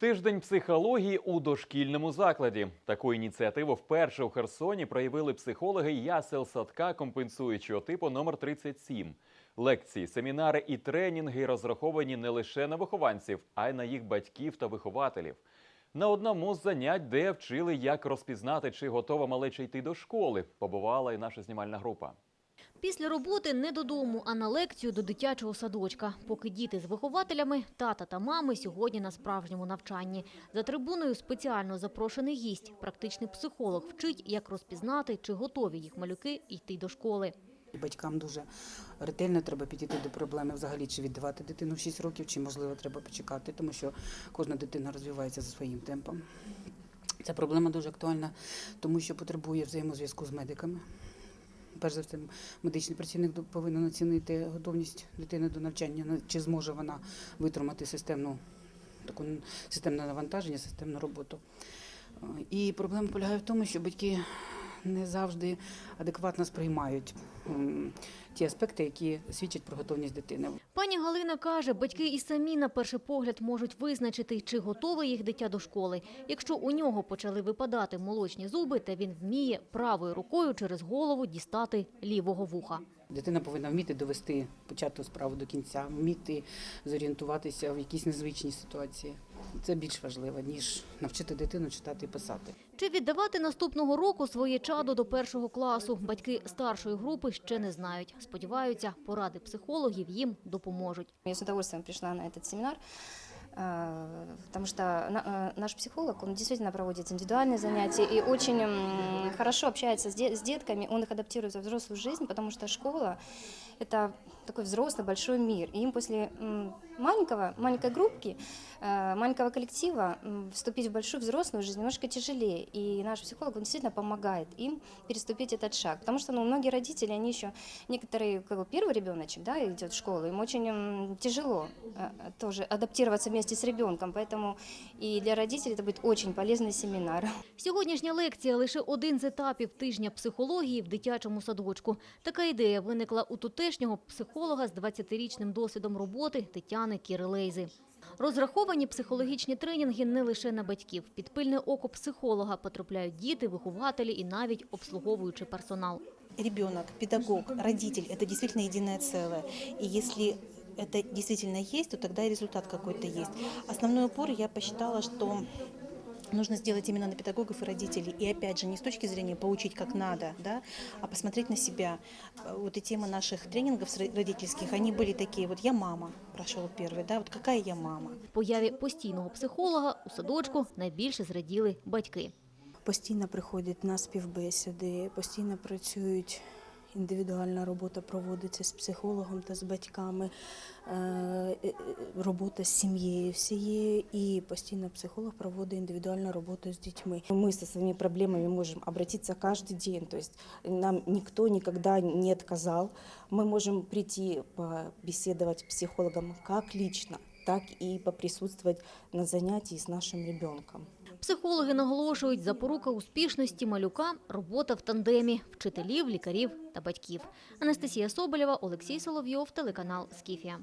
Тиждень психології у дошкільному закладі. Таку ініціативу вперше у Херсоні проявили психологи ясел садка компенсуючого типу номер 37. Лекції, семінари і тренінги розраховані не лише на вихованців, а й на їх батьків та вихователів. На одному з занять, де вчили, як розпізнати, чи готова малеча йти до школи, побувала і наша знімальна група. Після роботи не додому, а на лекцію до дитячого садочка. Поки діти з вихователями, тата та мами сьогодні на справжньому навчанні. За трибуною спеціально запрошений гість. Практичний психолог вчить, як розпізнати, чи готові їх малюки йти до школи. Батькам дуже ретельно треба підійти до проблеми взагалі, чи віддавати дитину в 6 років, чи можливо треба почекати, тому що кожна дитина розвивається за своїм темпом. Ця проблема дуже актуальна, тому що потребує взаємозв'язку з медиками. Перш за все, медичний працівник повинен оцінити готовність дитини до навчання, чи зможе вона витримати системну таку системне навантаження, системну роботу. Е, І проблема полягає в тому, що батьки не завжди адекватно сприймають ті аспекти, які свідчать про готовність дитини. Пані Галина каже, батьки і самі на перший погляд можуть визначити, чи готове їх дитя до школи. Якщо у нього почали випадати молочні зуби, та він вміє правою рукою через голову дістати лівого вуха. Дитина повинна вміти довести почату справу до кінця, вміти зорієнтуватися в якійсь незвичній ситуації. Це більш важливо, ніж навчити дитину читати і писати. Чи віддавати наступного року своє чадо до першого класу? Батьки старшої групи ще не знають. Сподіваються, поради психологів їм допоможуть. Я с удовольствием пришла на этот семинар, э, потому что на- э, наш психолог, он действительно проводит индивидуальные занятия и очень м, хорошо общается с де- с детками, он их адаптирует в взрослую жизнь, потому что школа – это такой взрослый большой мир. И им после м, маленького, маленькой группки, э, маленького коллектива м, вступить в большую взрослую жизнь немножко тяжелее. И наш психолог, он действительно помогает им переступить этот шаг. Потому что ну, многие родители, они еще, некоторые, как бы первый ребеночек да, идет в школу, им очень м, тяжело э, тоже адаптироваться вместе с ребенком. Поэтому и для родителей это будет очень полезный семинар. Сьогоднішня лекція лише один з етапів тижня психології в дитячому садочку. Така ідея виникла у тутешнього психолога з 20-річним досвідом роботи Тетяни Кірилейзи. Розраховані психологічні тренінги не лише на батьків. Під пильне око психолога потрапляють діти, вихователі і навіть обслуговуючий персонал. ребенок, педагог, родитель – это действительно единое целое. И если это действительно есть, то тогда и результат какой-то есть. Основной упор я посчитала, что нужно сделать именно на педагогов и родителей. И опять же, не с точки зрения поучить как надо, да, а посмотреть на себя. Э, Вот и тема наших тренингов с ро- родительских, они были такие, вот я мама, прошел первый, да, вот какая я мама. Появі постійного психолога у садочку найбільше зраділи батьки. постійно приходять на співбесіди, постійно працюють. Індивідуальна робота проводиться з психологом та з батьками, е, е, робота з сім'єю всією, і постійно психолог проводить індивідуальну роботу з дітьми. Мы со своими проблемами можем обратиться каждый день, то есть нам никто никогда не отказал. Мы можем прийти побеседовать с психологом как лично, так и поприсутствовать на занятии с нашим ребенком. Психологи наголошують, запорука успішності малюка – робота в тандемі вчителів, лікарів та батьків. Анастасія Соболєва, Олексій Соловйов, телеканал «Скіфія».